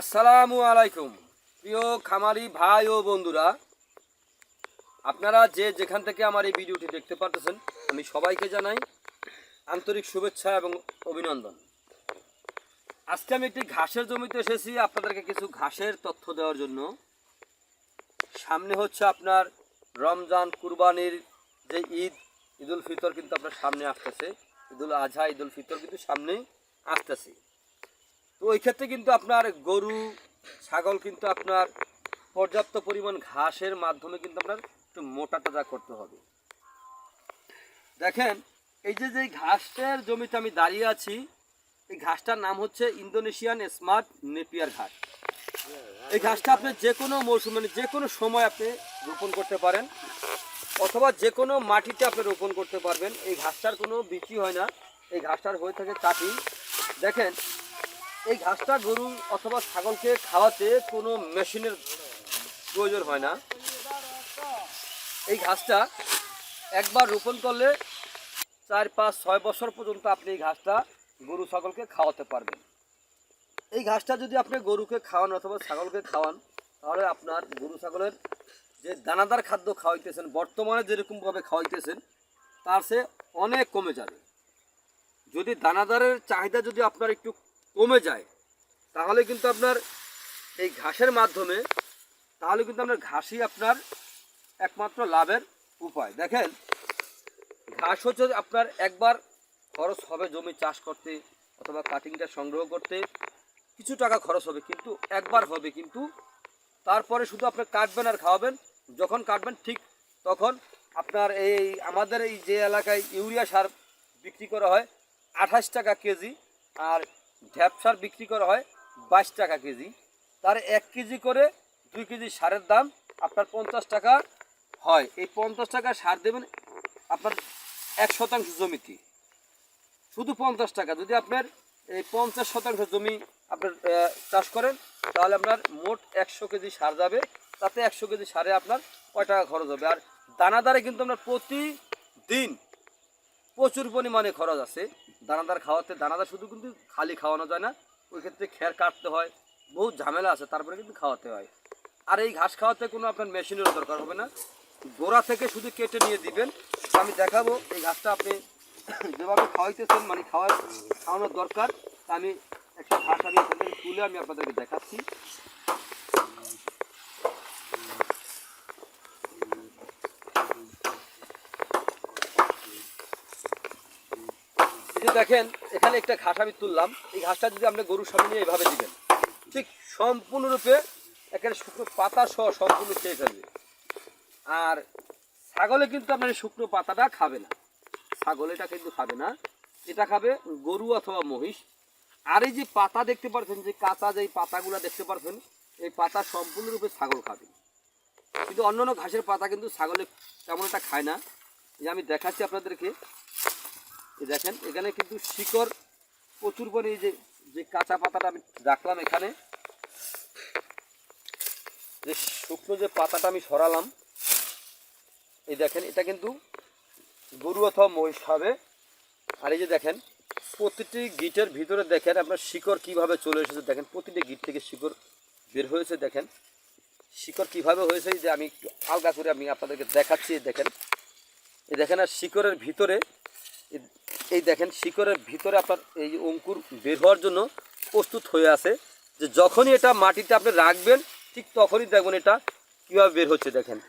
আসসালামু আলাইকুম। প্রিয় খামারি ভাই ও বন্ধুরা, আপনারা যে যেখান থেকে আমার এই ভিডিওটি দেখতে পারতেছেন, আমি সবাইকে জানাই আন্তরিক শুভেচ্ছা এবং অভিনন্দন। আজকে আমি একটি ঘাসের জমিতে এসেছি, আপনাদেরকে কিছু ঘাসের তথ্য দেওয়ার জন্য। সামনে হচ্ছে আপনার রমজান কুরবানির যে ঈদ, ঈদুল ফিতর কিন্তু আপনার সামনে আসতেছে। ঈদুল আজহা, ঈদুল ফিতর কিন্তু সামনেই আসতেছে। তো ওই ক্ষেত্রে কিন্তু আপনার গরু, ছাগল কিন্তু আপনার পর্যাপ্ত পরিমাণ ঘাসের মাধ্যমে কিন্তু আপনার একটু মোটা তাজা করতে হবে। দেখেন, এই যে যে ঘাসের জমিতে আমি দাঁড়িয়ে আছি, এই ঘাসটার নাম হচ্ছে ইন্দোনেশিয়ান স্মার্ট নেপিয়ার ঘাস। এই ঘাসটা আপনি যে কোনো মৌসুম মানে যে কোনো সময় আপনি রোপণ করতে পারেন, অথবা যে কোনো মাটিতে আপনি রোপণ করতে পারবেন, এই ঘাসটার কোনো বিচি হয় না। এই ঘাসটার হয়ে থাকে কাটিং দেখেন এই ঘাসটা গরু অথবা ছাগলকে খাওয়াতে কোনো মেশিনের প্রয়োজন হয় না। এই ঘাসটা একবার রোপণ করলে চার, পাঁচ, ছয় বছর পর্যন্ত আপনি এই ঘাসটা গরু, ছাগলকে খাওয়াতে পারবেন। এই ঘাসটা যদি আপনি গরুকে খাওয়ান অথবা ছাগলকে খাওয়ান, তাহলে আপনার গরু, ছাগলের যে দানাদার খাদ্য খাওয়াইতেছেন, বর্তমানে যেরকমভাবে খাওয়াইতেছেন, তার সে অনেক কমে যাবে। যদি দানাদারের চাহিদা যদি আপনার একটু কমে যায়, তাহলে কিন্তু আপনার এই ঘাসের মাধ্যমে, তাহলে কিন্তু আপনার ঘাসই আপনার একমাত্র লাভের উপায়। দেখেন, ঘাস হচ্ছে আপনার একবার খরচ হবে জমি চাষ করতে অথবা কাটিংটা সংগ্রহ করতে, কিছু টাকা খরচ হবে, কিন্তু একবার হবে, কিন্তু তারপরে শুধু আপনি কাটবেন আর খাওয়াবেন। যখন কাটবেন ঠিক তখন আপনার এই আমাদের এই যে এলাকায় ইউরিয়া সার বিক্রি করা হয় আঠাশ টাকা কেজি আর ঢ্যাপ সার বিক্রি করা হয় বাইশ টাকা কেজি। তার এক কেজি করে দুই কেজি সারের দাম আপনার পঞ্চাশ টাকা হয়। এই পঞ্চাশ টাকা সার দেবেন আপনার এক শতাংশ জমিতে। শুধু পঞ্চাশ টাকা। যদি আপনার এই পঞ্চাশ শতাংশ জমি আপনার চাষ করেন, তাহলে আপনার মোট একশো কেজি সার যাবে। তাতে একশো কেজি সারে আপনার কয় টাকা খরচ হবে? আর দানাদারে কিন্তু আপনার প্রতিদিন প্রচুর পরিমাণে খরচ আছে। দানাদার খাওয়াতে, দানাদার শুধু কিন্তু খালি খাওয়ানো যায় না, ওই ক্ষেত্রে খের কাটতে হয় বহু ঝামেলা আছে, তারপরে কিন্তু খাওয়াতে হয়। আর এই ঘাস খাওয়াতে কোনো আপনার মেশিনের দরকার হবে না। গোড়া থেকে শুধু কেটে নিয়ে দিবেন, আমি দেখাবো এই ঘাসটা আপনি যেভাবে খাওয়াইতেছেন মানে খাওয়া খাওয়ানোর দরকার। আমি একটা ঘাস আমি তুলে আমি আপনাদেরকে দেখাচ্ছি। এই যে দেখেন, এখানে একটা ঘাস আমি তুললাম। এই ঘাসটা যদি আপনি গরুর সামনে নিয়ে এভাবে দিবেন, ঠিক সম্পূর্ণরূপে এখানে শুকনো পাতা সহ সম্পূর্ণ খেয়ে ফেলবে আর ছাগলে কিন্তু আপনার শুকনো পাতাটা খাবে না। ছাগল এটা কিন্তু খাবে না। এটা খাবে গরু অথবা মহিষ। আর এই যে পাতা দেখতে পাচ্ছেন যে কাঁচা যে পাতাগুলো দেখতে পাচ্ছেন এই পাতা সম্পূর্ণরূপে ছাগল খাবে। কিন্তু অন্যান্য ঘাসের পাতা কিন্তু ছাগলে তেমন একটা খায় না। যে আমি দেখাচ্ছি আপনাদেরকে। দেখেন, এখানে কিন্তু শিকড়, প্রচুর পরিমাণে এই যে যে কাঁচা পাতাটা আমি রাখলাম এখানে। যে শুকনো যে পাতাটা আমি সরালাম, এই দেখেন, এটা কিন্তু গরু অথবা মহিষ খাবে। আর এই যে দেখেন, প্রতিটি গিটের ভিতরে দেখেন আপনার শিকড় কীভাবে চলে এসেছে। দেখেন, প্রতিটি গিট থেকে শিকড় বের হয়েছে, দেখেন। শিকড় কীভাবে হয়েছে যে আমি একটু আলগা করে আমি আপনাদেরকে দেখাচ্ছি, দেখেন। এই দেখেন, আর শিকড়ের ভিতরে এই- দেখেন, শিকড়ের ভিতরে আপনার এই অঙ্কুর বের হওয়ার জন্য প্রস্তুত হয়ে আছে যে যখনই এটা মাটিতে আপনি রাখবেন, ঠিক তখনই দেখবেন এটা কীভাবে বের হচ্ছে দেখেন।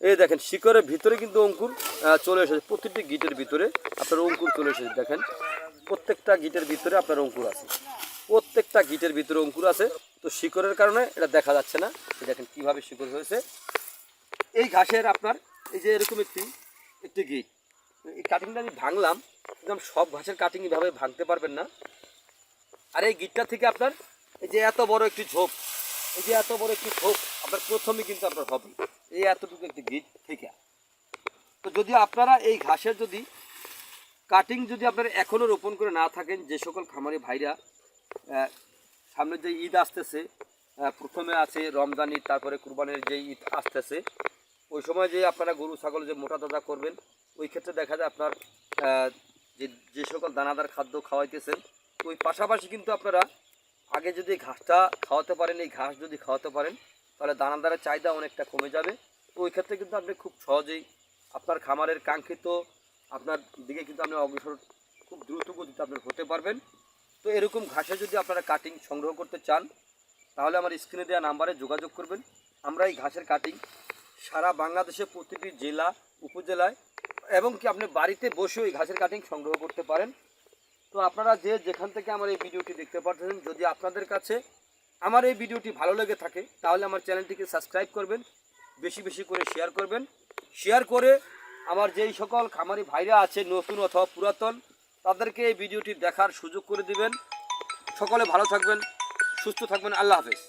এই দেখেন, শিকড়ের ভিতরে কিন্তু অঙ্কুর চলে এসেছে। প্রতিটি গিটের ভিতরে আপনার অঙ্কুর চলে এসেছে, দেখেন। প্রত্যেকটা গিটের ভিতরে আপনার অঙ্কুর আছে। প্রত্যেকটা গিটের ভিতরে অঙ্কুর আছে। তো শিকড়ের কারণে এটা দেখা যাচ্ছে না। দেখেন কীভাবে শিকড় হয়েছে। এই ঘাসের আপনার, এই যে এরকম একটি একটি গিট। এই কাটিংটা আমি ভাঙলাম, একদম সব ঘাসের কাটিং এভাবে ভাঙতে পারবেন না। আর এই গিটটা থেকে আপনার, এই যে এত বড় একটি ঝোপ, এই যে এত বড় একটি ঝোপ, আপনার প্রথমে কিন্তু আপনার হবে। এই এতটুকু একটি গিট থেকে। তো যদি আপনারা এই ঘাসের যদি কাটিং যদি আপনারা এখনও রোপণ করে না থাকেন, যে সকল খামারি ভাইরা সামনে যে ঈদ আসতেছে প্রথমে আছে রমজান ঈদ, তারপরে কুরবানির যে ঈদ আসতেছে ওই সময় যে আপনারা গরু, ছাগল যে মোটা তাজা করবেন, ওই ক্ষেত্রে দেখা যায় আপনার যে যে সকল দানাদার খাদ্য খাওয়াইতেছেন, ওই পাশাপাশি কিন্তু আপনারা আগে যদি ঘাসটা খাওয়াতে পারেন, এই ঘাস যদি খাওয়াতে পারেন, তাহলে দানাদারের চাহিদা অনেকটা কমে যাবে। ওই ক্ষেত্রে কিন্তু আপনি খুব সহজেই আপনার খামারের কাঙ্ক্ষিত আপনার দিকে কিন্তু আপনি অগ্রসর খুব দ্রুত গতিতে আপনার হতে পারবেন। তো এরকম ঘাসে যদি আপনারা কাটিং সংগ্রহ করতে চান, তাহলে আমার স্ক্রিনে দেওয়া নাম্বারে যোগাযোগ করবেন। আমরা এই ঘাসের কাটিং সারা বাংলাদেশে প্রতিটি জেলা, উপজেলায়, এবং কি আপনি বাড়িতে বসে ওই ঘাসের কাটিং সংগ্রহ করতে পারেন। তো আপনারা যে যেখান থেকে আমার এই ভিডিওটি দেখতে পাচ্ছেন যদি আপনাদের কাছে আমার এই ভিডিওটি ভালো লেগে থাকে, তাহলে আমার চ্যানেলটিকে সাবস্ক্রাইব করবেন, বেশি বেশি করে শেয়ার করবেন। শেয়ার করে আমার যেই সকল খামারি ভাইরা আছে, নতুন অথবা পুরাতন, তাদেরকে এই ভিডিওটি দেখার সুযোগ করে দিবেন। সকলে ভালো থাকবেন, সুস্থ থাকবেন, আল্লাহ হাফেজ।